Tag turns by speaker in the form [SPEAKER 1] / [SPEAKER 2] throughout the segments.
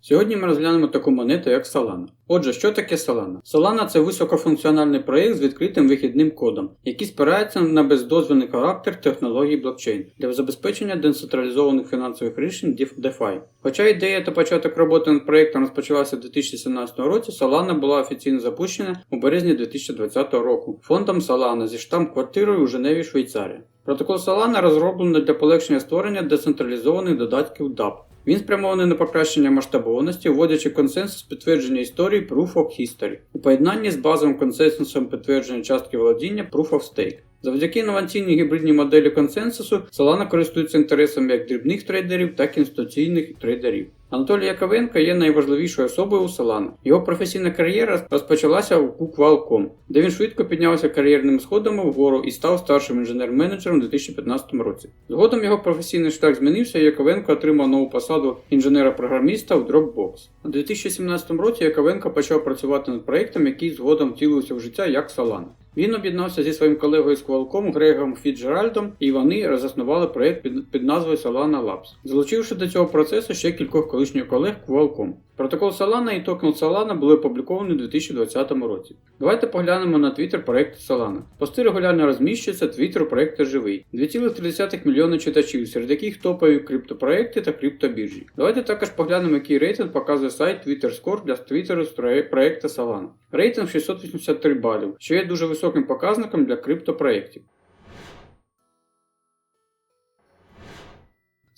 [SPEAKER 1] Сьогодні ми розглянемо таку монету, як Solana. Отже, що таке Solana? Solana це високофункціональний проєкт з відкритим вихідним кодом, який спирається на бездозвільний характер технології блокчейн для забезпечення децентралізованих фінансових рішень DeFi. Хоча ідея та початок роботи над проєктом розпочалася в 2017 році, Solana була офіційно запущена у березні 2020 року фондом Solana зі штаб-квартирою у Женеві, Швейцарія. Протокол Solana розроблено для полегшення створення децентралізованих додатків DApp. Він спрямований на покращення масштабованості, вводячи консенсус підтвердження історії Proof of History у поєднанні з базовим консенсусом підтвердження частки володіння Proof of Stake. Завдяки інноваційній гібридній моделі консенсусу Solana користується інтересом як дрібних трейдерів, так і інституційних трейдерів. Анатолій Яковенко є найважливішою особою у Solana. Його професійна кар'єра розпочалася у Cook.Qualcomm, де він швидко піднявся кар'єрними сходами вгору і став старшим інженер-менеджером у 2015 році. Згодом його професійний шлях змінився, і Яковенко отримав нову посаду інженера-програміста в Dropbox. У 2017 році Яковенко почав працювати над проєктом, який згодом втілився в життя як Solana. Він об'єднався зі своїм колегою з Qualcomm Грегом Фіджеральдом, і вони заснували проєкт під, під назвою Solana Labs, залучивши до цього процесу ще кількох колишніх колег Qualcomm. Протокол Solana і токен Solana були опубліковані у 2020 році. Давайте поглянемо на твіттер проєкту Solana. Пости регулярно розміщуються, твіттер проєкту живий. 2,3 мільйони читачів, серед яких топові криптопроекти та криптобіржі. Давайте також поглянемо, який рейтинг показує сайт Twitter Score для твіттеру з проєкту Solana. Рейтинг 683 балів, що є дуже високим показником для криптопроєктів.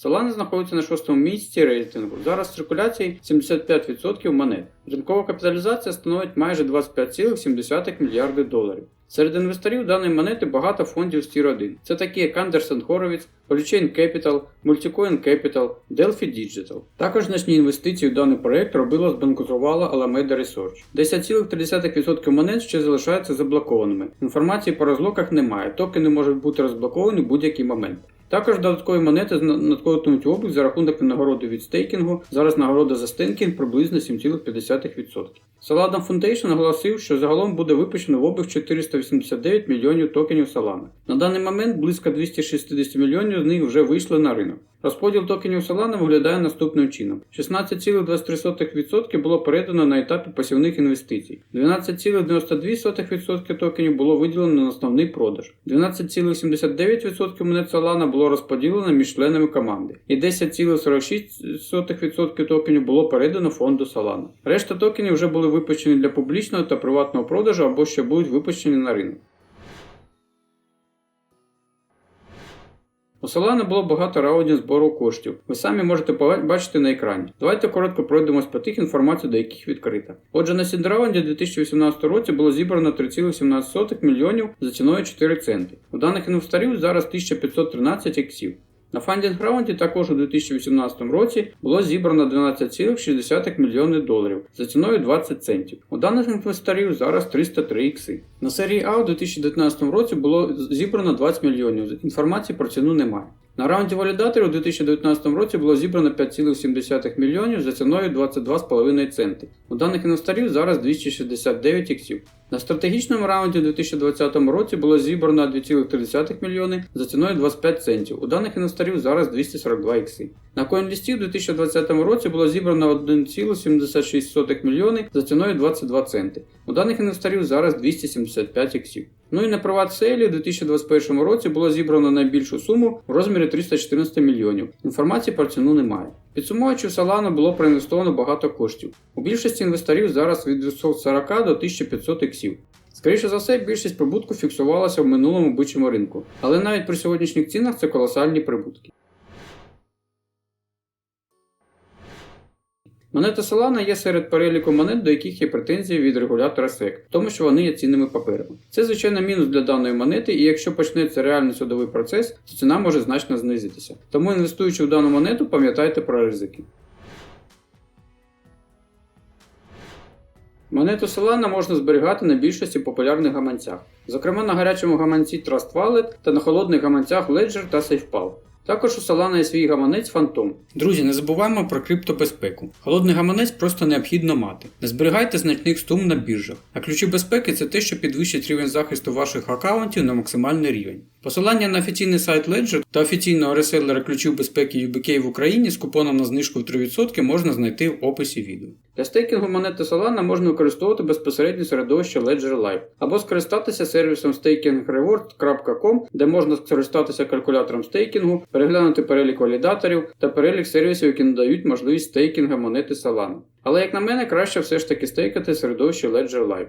[SPEAKER 1] Solana знаходиться на шостому місці рейтингу. Зараз в циркуляції 75% монет. Ринкова капіталізація становить майже 25,7 мільярди доларів. Серед інвесторів даної монети багато фондів з Тір 1. Це такі як Андерсен Хоровіц, Polychain Capital, Multicoin Capital, Delphi Digital. Також значні інвестиції в даний проект робила збанкрутувала Alameda Research. 10,3% монет ще залишаються заблокованими. Інформації по розлоках немає, токени можуть бути розблоковані в будь-який момент. Також додаткові монети надходитимуть в облік за рахунок нагороди від стейкінгу. Зараз нагорода за стейкінг приблизно 7,5%. Solana Foundation наголосив, що загалом буде випущено в обіг 489 мільйонів токенів Solana. На даний момент близько 260 мільйонів з них вже вийшли на ринок. Розподіл токенів Solana виглядає наступним чином: 16,23% було передано на етапі пасівних інвестицій, 12,92% токенів було виділено на основний продаж, 12,79% монет Solana було розподілено між членами команди, і 10,46% токенів було передано фонду Solana. Решта токенів вже були випущені для публічного та приватного продажу або ще будуть випущені на ринок. У Solana було багато раундів збору коштів. Ви самі можете бачити на екрані. Давайте коротко пройдемось по тих інформацій, до яких відкрита. Отже, на сіндраунді у 2018 році було зібрано 3,17 мільйонів за ціною 4 центи. У даних інвесторів зараз 1513 іксів. На фандінг раунді також у 2018 році було зібрано 12,6 мільйони доларів за ціною 20 центів. У даних інвесторів зараз 303 ікси. На серії А у 2019 році було зібрано 20 мільйонів. Інформації про ціну немає. На раунді валідаторів у 2019 році було зібрано 5,7 мільйонів за ціною 22,5 центи. У даних інвесторів зараз 269 іксів. На стратегічному раунді у 2020 році було зібрано 2,3 мільйони за ціною 25 центів. У даних інвесторів зараз 242 ікси. На CoinList у 2020 році було зібрано 1,76 мільйони за ціною 22 центи. У даних інвесторів зараз 275 іксів. Ну і на приват-сейлі у 2021 році було зібрано найбільшу суму в розмірі 314 мільйонів. Інформації про ціну немає. Підсумовуючи, в Solana було проінвестовано багато коштів. У більшості інвесторів зараз від 240 до 1500 іксів. Скоріше за все, більшість прибутку фіксувалася в минулому бичому ринку, але навіть при сьогоднішніх цінах це колосальні прибутки. Монета Solana є серед переліку монет, до яких є претензії від регулятора SEC, тому що вони є цінними паперами. Це, звичайно, мінус для даної монети, і якщо почнеться реальний судовий процес, то ціна може значно знизитися. Тому інвестуючи в дану монету, пам'ятайте про ризики. Монету Solana можна зберігати на більшості популярних гаманцях, зокрема на гарячому гаманці Trust Wallet та на холодних гаманцях Ledger та SafePal. Також у Solana є свій гаманець Phantom. Друзі, не забуваємо про криптобезпеку. Холодний гаманець просто необхідно мати. Не зберігайте значних сум на біржах. А ключі безпеки це те, що підвищить рівень захисту ваших аккаунтів на максимальний рівень. Посилання на офіційний сайт Ledger та офіційного реселера ключів безпеки UBK в Україні з купоном на знижку в 3% можна знайти в описі відео. Для стейкінгу монети Solana можна використовувати безпосередньо середовище Ledger Live або скористатися сервісом stakingreward.com, де можна скористатися калькулятором стейкінгу, переглянути перелік валідаторів та перелік сервісів, які надають можливість стейкінга монети Solana. Але як на мене, краще все ж таки стейкати середовище Ledger Live.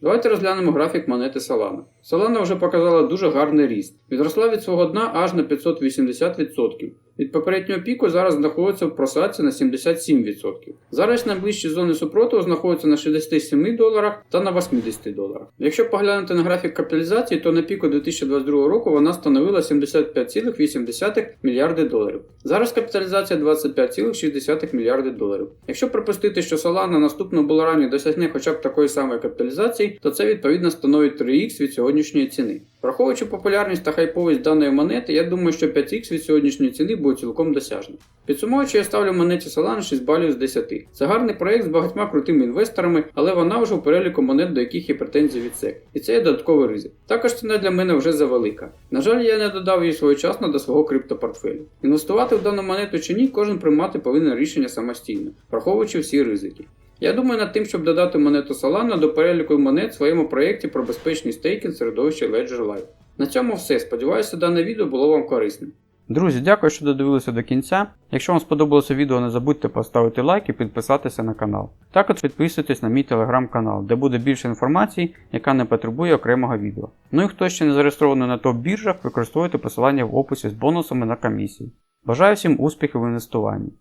[SPEAKER 1] Давайте розглянемо графік монети Solana. Solana вже показала дуже гарний ріст. Відросла від свого дна аж на 580%. Від попереднього піку зараз знаходиться в просадці на 77%. Зараз найближчі зони супротиву знаходяться на 67 доларах та на 80 доларах. Якщо поглянути на графік капіталізації, то на піку 2022 року вона становила 75,8 мільярди доларів. Зараз капіталізація 25,6 мільярди доларів. Якщо припустити, що Solana на наступному буларані досягне хоча б такої самої капіталізації, то це відповідно становить 3х від сьогоднішньої ціни. Враховуючи популярність та хайповість даної монети, я думаю, що 5х від сьогоднішньої ціни буде цілком досяжним. Підсумовуючи, я ставлю монеті Solana 6 балів з 10. Це гарний проект з багатьма крутими інвесторами, але вона вже у переліку монет, до яких є претензії від SEC. І це є додатковий ризик. Також ціна для мене вже завелика. На жаль, я не додав її своєчасно до свого криптопортфелю. Інвестувати в дану монету чи ні, кожен приймати повинен рішення самостійно, враховуючи всі ризики. Я думаю над тим, щоб додати монету Solana до переліку монет в своєму проєкті про безпечний стейкінг середовища Ledger Live. На цьому все. Сподіваюся, дане відео було вам корисним. Друзі, дякую, що додивилися до кінця. Якщо вам сподобалося відео, не забудьте поставити лайк і підписатися на канал. Також підписуйтесь на мій телеграм-канал, де буде більше інформації, яка не потребує окремого відео. Ну і хто ще не зареєстрований на топ-біржах, використовуйте посилання в описі з бонусами на комісії. Бажаю всім успіхів в інвестуванні!